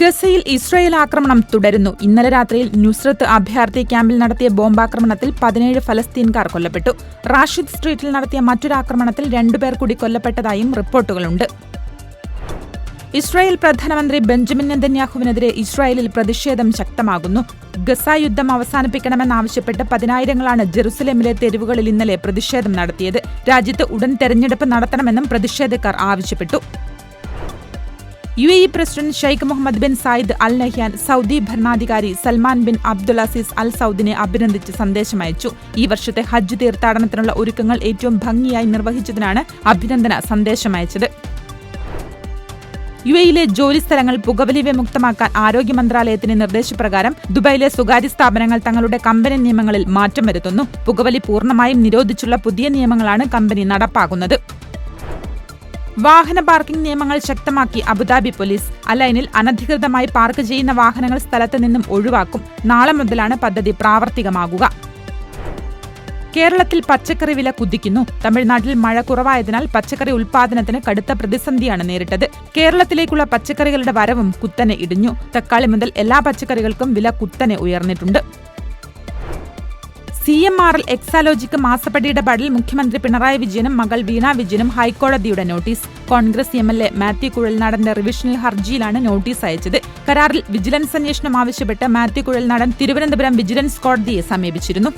ഗസയിൽ ഇസ്രായേൽ ആക്രമണം തുടരുന്നു. ഇന്നലെ രാത്രിയിൽ ന്യൂസ്രത്ത് അഭയാർത്ഥി ക്യാമ്പിൽ നടത്തിയ ബോംബാക്രമണത്തിൽ പതിനേഴ് ഫലസ്തീൻകാർ കൊല്ലപ്പെട്ടു. റാഷിദ് സ്ട്രീറ്റിൽ നടത്തിയ മറ്റൊരു ആക്രമണത്തിൽ രണ്ടുപേർ കൂടി കൊല്ലപ്പെട്ടതായും റിപ്പോർട്ടുകളുണ്ട്. ഇസ്രായേൽ പ്രധാനമന്ത്രി ബെഞ്ചമിൻ നെതന്യാഹുവിനെതിരെ ഇസ്രായേലിൽ പ്രതിഷേധം ശക്തമാകുന്നു. ഗസ യുദ്ധം അവസാനിപ്പിക്കണമെന്നാവശ്യപ്പെട്ട് പതിനായിരങ്ങളാണ് ജെറുസലേമിലെ തെരുവുകളിൽ ഇന്നലെ പ്രതിഷേധം നടത്തിയത്. രാജ്യത്ത് ഉടൻ തെരഞ്ഞെടുപ്പ് നടത്തണമെന്നും പ്രതിഷേധക്കാർ ആവശ്യപ്പെട്ടു. U A E president Sheikh Mohammed bin Zayed Al Nahyan Saudi ഭരണാധികാരി Salman bin Abdul Aziz Al സൗദിനെ അഭിനന്ദിച്ച് സന്ദേശമയച്ചു ഈ വർഷത്തെ ഹജ്ജ് തീർത്ഥാടനത്തിനുള്ള ഒരുക്കങ്ങൾ ഏറ്റവും ഭംഗിയായി നിർവഹിച്ചതിനാണ് അഭിനന്ദന സന്ദേശമയച്ചത് യു എയിലെ ജോലിസ്ഥലങ്ങൾ പുകവലി വിമുക്തമാക്കാൻ ആരോഗ്യ മന്ത്രാലയത്തിന്റെ നിർദ്ദേശപ്രകാരം ദുബായിലെ സ്വകാര്യ സ്ഥാപനങ്ങൾ തങ്ങളുടെ കമ്പനി നിയമങ്ങളിൽ മാറ്റം വരുത്തുന്നു. പുകവലി പൂർണമായും നിരോധിച്ചുള്ള പുതിയ നിയമങ്ങളാണ് കമ്പനി നടപ്പാക്കുന്നത്. വാഹന പാർക്കിംഗ് നിയമങ്ങൾ ശക്തമാക്കി അബുദാബി പോലീസ്. അലൈനിൽ അനധികൃതമായി പാർക്ക് ചെയ്യുന്ന വാഹനങ്ങൾ സ്ഥലത്ത് നിന്നും ഒഴിവാക്കും. നാളെ മുതലാണ് പദ്ധതി പ്രാവർത്തികമാകുക. കേരളത്തിൽ പച്ചക്കറി വില കുതിക്കുന്നു. തമിഴ്നാട്ടിൽ മഴ കുറവായതിനാൽ പച്ചക്കറി ഉൽപാദനത്തിന് കടുത്ത പ്രതിസന്ധിയാണ് നേരിട്ടത്. കേരളത്തിലേക്കുള്ള പച്ചക്കറികളുടെ വരവും കുത്തനെ ഇടിഞ്ഞു. തക്കാളി മുതൽ എല്ലാ പച്ചക്കറികൾക്കും വില കുത്തനെ ഉയർന്നിട്ടുണ്ട്. സി എം ആറിൽ എക്സാലോജിക്ക് മാസപ്പടി ഇടപാടിൽ മുഖ്യമന്ത്രി പിണറായി വിജയനും മകൾ വീണ വിജയനും ഹൈക്കോടതിയുടെ notice. Congress M L A Mathew കുഴൽനാടന്റെ revisional ഹർജിയിലാണ് നോട്ടീസ് അയച്ചത്. കരാറിൽ വിജിലൻസ് അന്വേഷണം ആവശ്യപ്പെട്ട് മാത്യു കുഴൽനാടൻ തിരുവനന്തപുരം വിജിലൻസ് കോടതിയെ സമീപിച്ചിരുന്നു.